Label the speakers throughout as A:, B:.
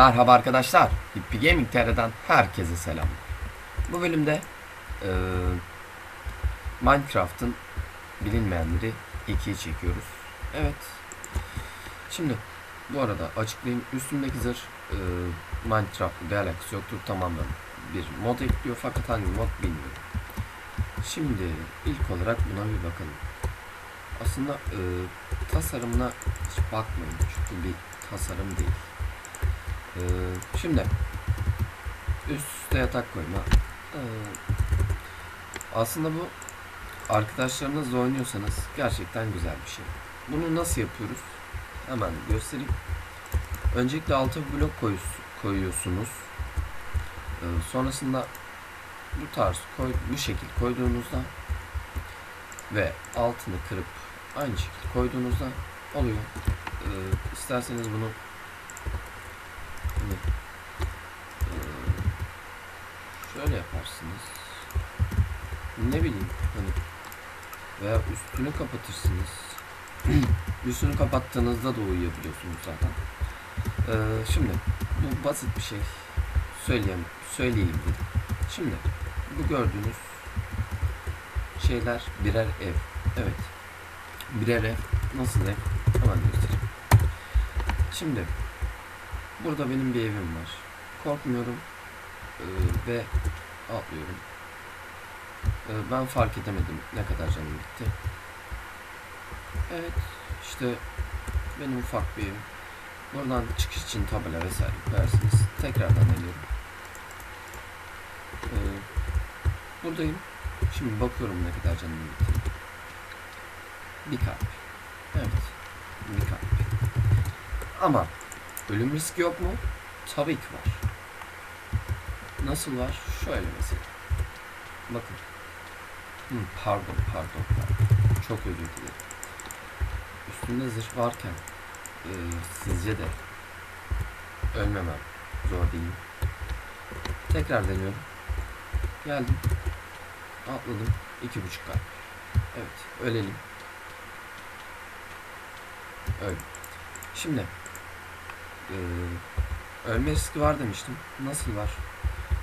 A: Merhaba arkadaşlar. Hippi Gaming TR'den herkese selam. Bu bölümde eee, Minecraft'ın bilinmeyenleri 2'yi çekiyoruz. Evet. Şimdi bu arada açıklayayım. Üstümdeki zırh eee Minecraft'la bir alakası yoktur. Tamamen bir mod ekliyor fakat hangi mod bilmiyorum. Şimdi ilk olarak buna bir bakalım. Aslında eee, tasarımına hiç bakmayın çünkü bir tasarım değil. Şimdi üst üste yatak koyma. Ee, aslında bu arkadaşlarınızla oynuyorsanız gerçekten güzel bir şey. Bunu nasıl yapıyoruz? Hemen göstereyim. Öncelikle altı blok koyuyorsunuz. Ee, sonrasında bu tarz koy, bu şekil koyduğunuzda ve altını kırıp aynı şekil koyduğunuzda oluyor. Ee, isterseniz bunu Hani, eee, şöyle yaparsınız. Ne bileyim hani veya üstünü kapatırsınız. üstünü kapattığınızda da uyuyabiliyorsunuz zaten. Eee, şimdi bu basit bir şey. Söyleyeyim, söyleyeyim dedim. Şimdi bu gördüğünüz şeyler birer ev. Evet. Birer ev. Nasıl ev? Hemen göstereyim. Şimdi Burada benim bir evim var. Korkmuyorum Ee, ve atlıyorum. Ee, ben fark edemedim ne kadar canım gitti. Evet işte benim ufak bir. Buradan çıkış için tabela vesaire koyarsınız. Tekrardan geliyorum. Ee, buradayım. Şimdi bakıyorum ne kadar canım gitti. Bir kalp. Evet. Bir kalp. Ama Ölüm riski yok mu? Tabii ki var. Nasıl var? Şöyle mesela. Bakın. Pardon, pardon. Çok özür dilerim. Üstünde zırh varken e, sizce de ölmemem zor değil? Tekrar deniyorum. Geldim. Atladım. İki buçuk kalp. Evet, ölelim. Öl. Şimdi ee, ölme riski var demiştim. Nasıl var?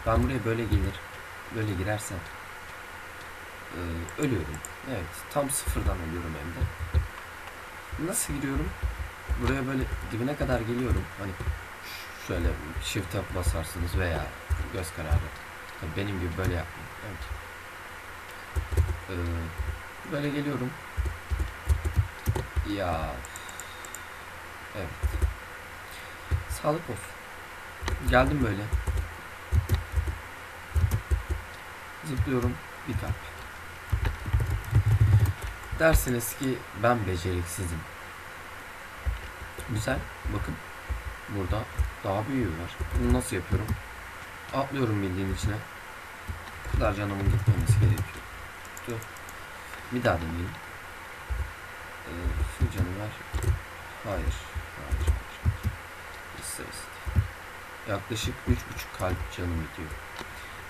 A: Ben buraya böyle gelir, böyle girersem ee, ölüyorum. Evet, tam sıfırdan ölüyorum hem de. Nasıl giriyorum? Buraya böyle dibine kadar geliyorum. Hani şöyle shift'e basarsınız veya göz kararı. Tabii benim gibi böyle yapmayın. Evet. Ee, böyle geliyorum. Ya. Evet. Sağlık olsun. Geldim böyle. Zıplıyorum. Bir kalp. Dersiniz ki ben beceriksizim. Güzel. Bakın. Burada daha büyüğü var. Bunu nasıl yapıyorum? Atlıyorum bildiğin içine. Bu kadar canımın gitmemesi gerekiyor. Dur. Bir daha deneyelim. Ee, şu canı ver. Hayır. Hayır. hayır. İster ister. Yaklaşık 3,5 kalp canım gidiyor.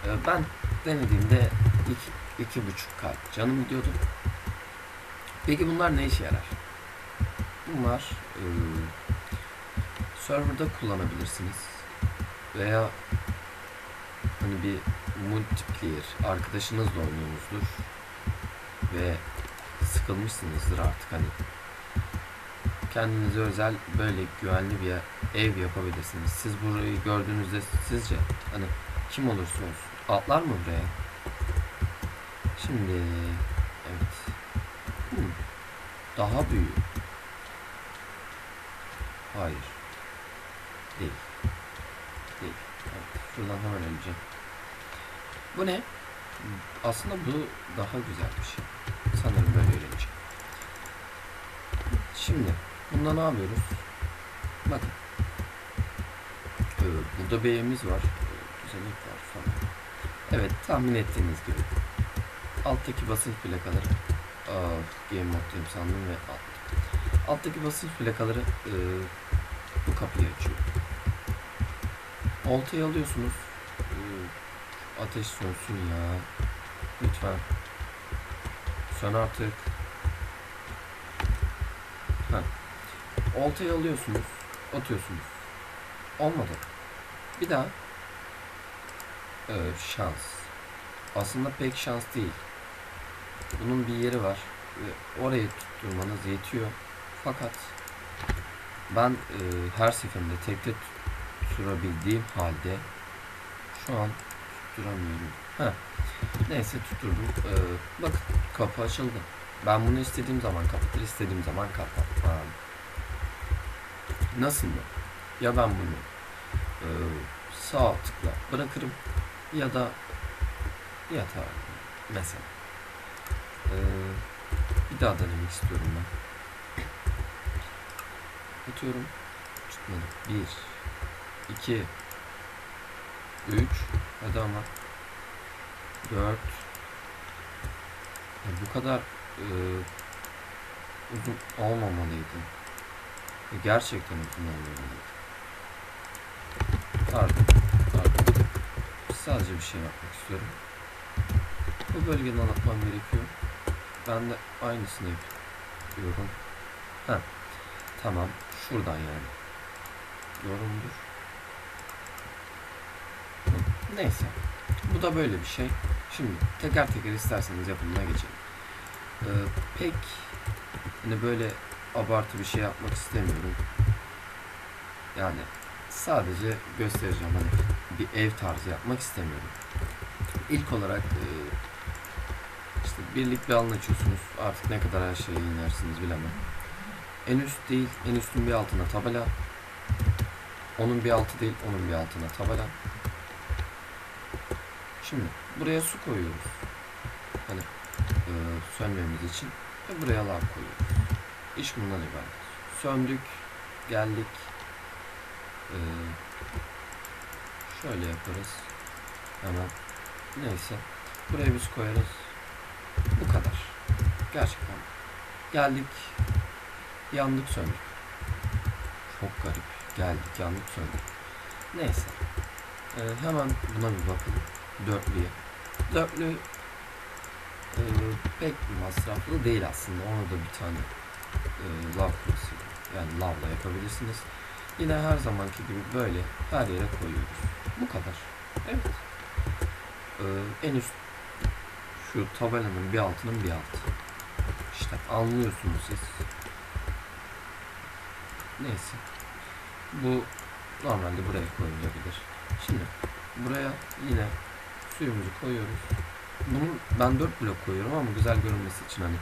A: Ee, ben denediğimde 2,5 kalp canım gidiyordu. Peki bunlar ne işe yarar? Bunlar e, serverda kullanabilirsiniz. Veya hani bir multiplayer arkadaşınızla oynuyorsunuzdur ve sıkılmışsınızdır artık hani kendinize özel böyle güvenli bir ev yapabilirsiniz. Siz burayı gördüğünüzde sizce hani kim olursa olsun atlar mı buraya? Şimdi evet. Daha büyük. Hayır. Değil. Değil. Evet. Şuradan hemen öleceğim. Bu ne? Aslında bu daha güzel bir şey. Sanırım böyle öğreneceğim. Şimdi bunda ne yapıyoruz? Bakın. Ee, burada evimiz var. Ee, Güzellik var falan. Evet tahmin ettiğiniz gibi. Alttaki basınç plakaları Game moddayım sandım ve alttım. Alttaki basınç plakaları e, bu kapıyı açıyor. Oltayı alıyorsunuz. Ee, ateş sönsün ya. Lütfen. Sön artık. Heh. Oltayı alıyorsunuz. Atıyorsunuz. Olmadı. Bir daha ee, şans. Aslında pek şans değil. Bunun bir yeri var ve orayı tutturmanız yetiyor. Fakat ben e, her seferinde tekte tutturabildiğim halde şu an tutturamıyorum. Heh. Neyse tutturdum. Ee, bakın kapı açıldı. Ben bunu istediğim zaman kapatır, istediğim zaman kapatmam. Nasıl mı? Ya ben bunu e, sağ tıkla bırakırım ya da yatağa mesela. Ee, bir daha denemek istiyorum ben. Atıyorum. Tutmadı. Bir, iki, üç. Hadi ama. Dört. Ya bu kadar e, uzun olmamalıydı. E, gerçekten uzun olmamalıydı. Pardon. Pardon. Sadece bir şey yapmak istiyorum. Bu bölgeden anlatmam gerekiyor. Ben de aynısını yapıyorum. Ha. Tamam. Şuradan yani. Hı, Neyse. Bu da böyle bir şey. Şimdi teker teker isterseniz yapımına geçelim. Ee, pek hani böyle abartı bir şey yapmak istemiyorum. Yani sadece göstereceğim hani bir ev tarzı yapmak istemiyorum. İlk olarak e, işte birlik bir alan açıyorsunuz. Artık ne kadar her şeye inersiniz bilemem. En üst değil, en üstün bir altına tabela. Onun bir altı değil, onun bir altına tabela. Şimdi buraya su koyuyoruz. Hani e, sönmemiz için ve buraya lav koyuyoruz. İş bundan ibaret. Söndük, geldik. E, şöyle yaparız. Hemen. Neyse. Buraya biz koyarız. Gerçekten. Geldik. Yandık söndük. Çok garip. Geldik yandık söndük. Neyse. E, hemen buna bir bakalım. Dörtlüye. Dörtlü e, pek masraflı değil aslında. Ona da bir tane e, lav kurası yani lavla yapabilirsiniz. Yine her zamanki gibi böyle her yere koyuyoruz. Bu kadar. Evet. Ee, en üst şu tabelanın bir altının bir altı. İşte anlıyorsunuz siz. Neyse. Bu normalde buraya koyulabilir. Şimdi buraya yine suyumuzu koyuyoruz. Bunu ben 4 blok koyuyorum ama güzel görünmesi için hani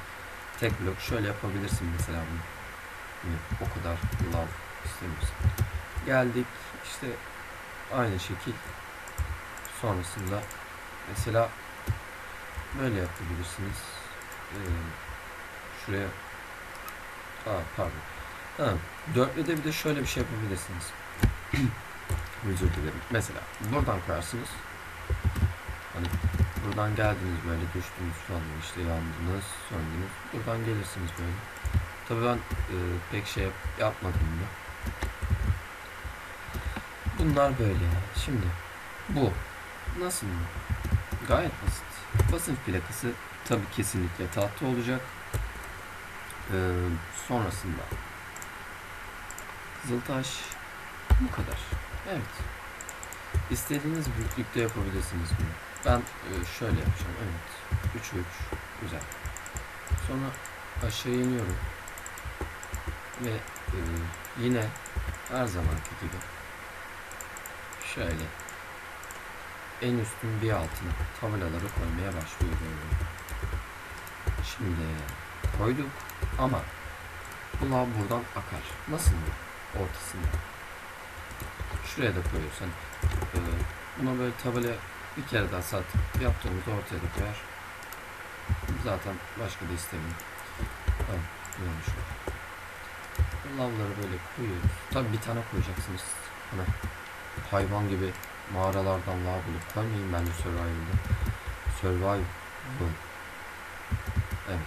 A: tek blok şöyle yapabilirsin mesela bunu. Hani o kadar lav istemiyorsan. Geldik işte aynı şekil sonrasında mesela böyle yapabilirsiniz. Ee, şuraya Aa, pardon. Ha, dörtlüde bir de şöyle bir şey yapabilirsiniz. Özür dilerim. Mesela buradan koyarsınız. Hani buradan geldiniz böyle düştünüz falan işte yandınız, söndünüz. Buradan gelirsiniz böyle. Tabii ben e, pek şey yap, yapmadım bunu. Bunlar böyle ya. Şimdi bu nasıl mı? Gayet basit. Basınç plakası tabii kesinlikle tahta olacak. Ee, sonrasında Zıltaş bu kadar. Evet. İstediğiniz büyüklükte yapabilirsiniz bunu. Ben e, şöyle yapacağım. Evet. 3 ve 3. Güzel. Sonra aşağı iniyorum. Ve e, yine her zamanki gibi şöyle en üstün bir altına tabelaları koymaya başlıyorum. Şimdi koyduk ama bu lav buradan akar. Nasıl mı? Ortasında. Şuraya da koyuyorsun. Ee, buna böyle tabela bir kere daha sat yaptığımızda ortaya da koyar. Zaten başka da istemiyorum. Tamam. Bu lavları böyle koyuyoruz. Tabi bir tane koyacaksınız. Hani hayvan gibi mağaralardan lav bulup koymayın bence Survival'da. Survival. Evet.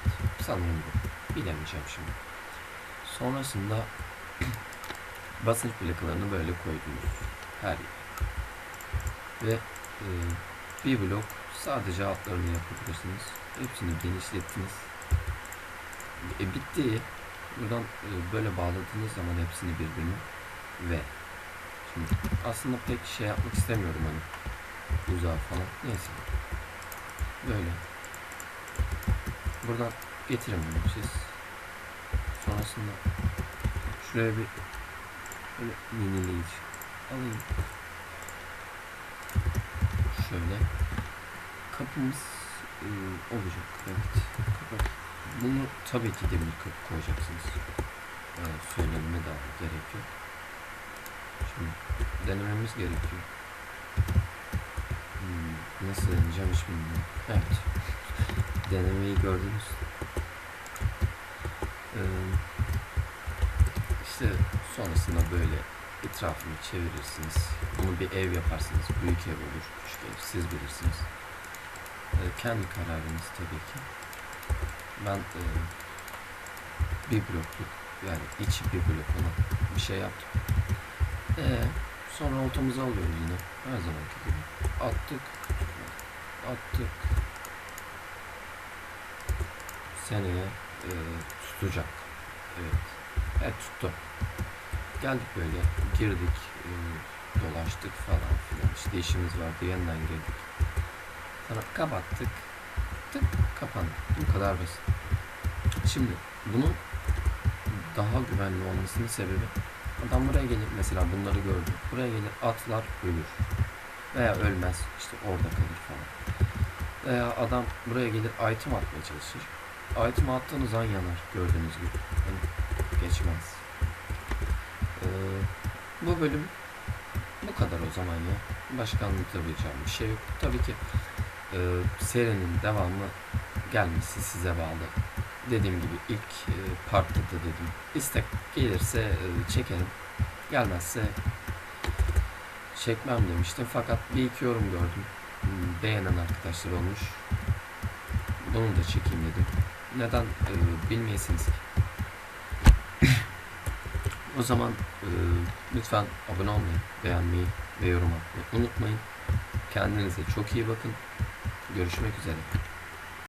A: Sanırım bu. Bilemeyeceğim şimdi. Sonrasında basınç plakalarını böyle koydunuz. Her yere. Ve e, bir blok sadece altlarını yapabilirsiniz. Hepsini genişlettiniz. E, bitti. Buradan e, böyle bağladığınız zaman hepsini birbirine ve Şimdi aslında pek şey yapmak istemiyorum hani uzağa falan. Neyse. Böyle. Buradan getirin bunu siz. Sonrasında şuraya bir böyle minileyici alayım. Şöyle. Kapımız e, olacak. Evet. Kapı. Bunu tabii ki demir kapı koyacaksınız. E, söylenme daha gerek yok. Şimdi denememiz gerekiyor. Hmm, nasıl deneyeceğim hiç bilmiyorum. Evet. Denemeyi gördünüz. Ee, işte sonrasında böyle etrafını çevirirsiniz. Bunu bir ev yaparsınız. Büyük ev olur, küçük ev. Siz bilirsiniz. Ee, kendi kararınız tabii ki. Ben e, bir blokluk yani içi bir blok olan bir şey yaptım. Ee, sonra oltamızı alıyoruz yine. Her zamanki gibi. Attık. Attık. Seneye e, tutacak. Evet. Evet tuttu. Geldik böyle. Girdik. e, dolaştık falan filan. İşte işimiz vardı. Yeniden girdik. Sonra kapattık. Tık kapandı. Bu kadar basit. Şimdi bunun daha güvenli olmasının sebebi Adam buraya gelir mesela bunları gördü. Buraya gelir atlar ölür. Veya ölmez işte orada kalır falan. Veya adam buraya gelir item atmaya çalışır. Item attığınız an yanar gördüğünüz gibi. Yani geçmez. Ee, bu bölüm bu kadar o zaman ya. Başka anlatabileceğim bir şey yok. Tabii ki e, serinin devamı gelmesi size bağlı dediğim gibi ilk e, partta da dedim. İstek gelirse e, çekerim. Gelmezse çekmem demiştim. Fakat bir iki yorum gördüm. Hmm, Beğenen arkadaşlar olmuş. Bunu da çekeyim dedim. Neden e, bilmeyesiniz ki. o zaman e, lütfen abone olmayı, beğenmeyi ve yorum atmayı unutmayın. Kendinize çok iyi bakın. Görüşmek üzere.